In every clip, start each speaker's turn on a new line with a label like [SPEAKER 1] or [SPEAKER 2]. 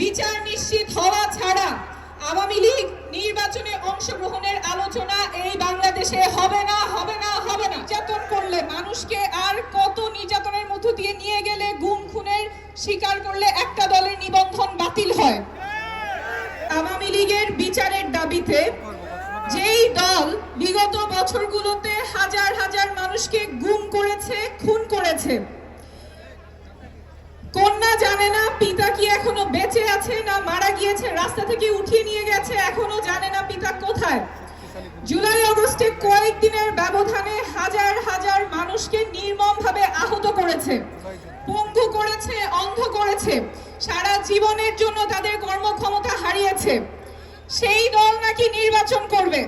[SPEAKER 1] বিচার নিশ্চিত হওয়া ছাড়া আওয়ামী লীগ নির্বাচনে অংশগ্রহণের আলোচনা এই বাংলাদেশে হবে না হবে না হবে না। নির্যাতন করলে মানুষকে আর কত নির্যাতনের মধ্য দিয়ে নিয়ে গেলে গুম, খুনের স্বীকার করলে একটা দলের নিবন্ধন বাতিল হয়। আওয়ামী লীগের বিচারের দাবিতে যেই দল বিগত বছরগুলোতে হাজার হাজার মানুষকে গুম করেছে, খুন করেছে জানে না পিতা কি এখনও বেঁচে আছে না মারা গিয়েছে, রাস্তা থেকে উঠিয়ে নিয়ে গেছে, এখনও জানে না পিতা কোথায়। জুলাই আগস্টে কয়েকদিনের ব্যবধানে হাজার হাজার মানুষকে নির্মমভাবে আহত করেছে, পঙ্গু করেছে, অন্ধ করেছে, সারা জীবনের জন্য তাদের কর্মক্ষমতা হারিয়েছে। সেই দল নাকি নির্বাচন করবে।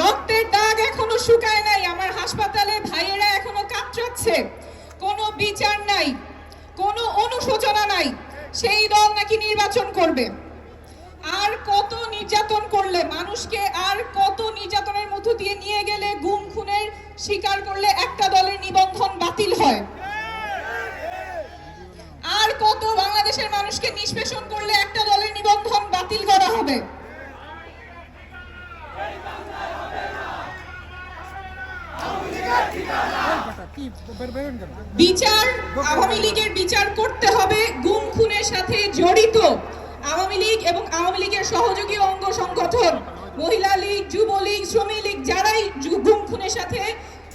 [SPEAKER 1] রক্তের দাগ এখনও শুকায় নাই, আমার হাসপাতালে ভাইয়েরা এখনও কাতরাচ্ছে, কোনো বিচার নাই। কোনো অনুশোচনা নাই। সেই দল নাকি নির্বাচন করবে। আর কত নির্যাতন করলে, মানুষকে আর কত নির্যাতনের মধ্য দিয়ে নিয়ে গেলে গুম খুনের শিকার করলে একটা দলের নিবন্ধন বাতিল হয়। আর কত বাংলাদেশের মানুষকে নিষ্পেষণ করলে একটা দলের নিবন্ধন বাতিল করা হবে।
[SPEAKER 2] কি বের বেরোন কেন
[SPEAKER 1] বিচার, আওয়ামী লীগের বিচার করতে হবে, গুম খুনের সাথে জড়িত। আওয়ামী লীগ এবং আওয়ামী লীগের সহযোগী অঙ্গ সংগঠন, মহিলা লীগ যুবলীগ শ্রমিক লীগ, যারাই গুম খুনের সাথে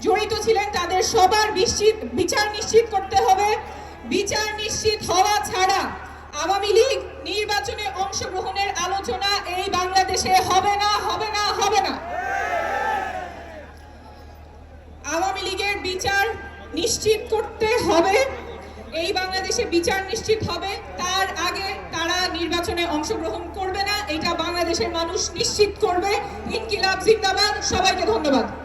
[SPEAKER 1] জড়িত ছিলেন, তাদের সবার নিশ্চিত, বিচার নিশ্চিত করতে হবে। বিচার নিশ্চিত হওয়া ছাড়া আওয়ামী লীগ নির্বাচনে অংশগ্রহণের আলোচনা এই বাংলাদেশে হবে না হবে না হবে না আওয়ামী লীগের বিচার নিশ্চিত করতে হবে। এই বাংলাদেশে বিচার নিশ্চিত হবে। তার আগে তারা নির্বাচনে অংশগ্রহণ করবে না। এটা বাংলাদেশের মানুষ নিশ্চিত করবে। ইনকিলাব জিন্দাবাদ। সবাইকে ধন্যবাদ।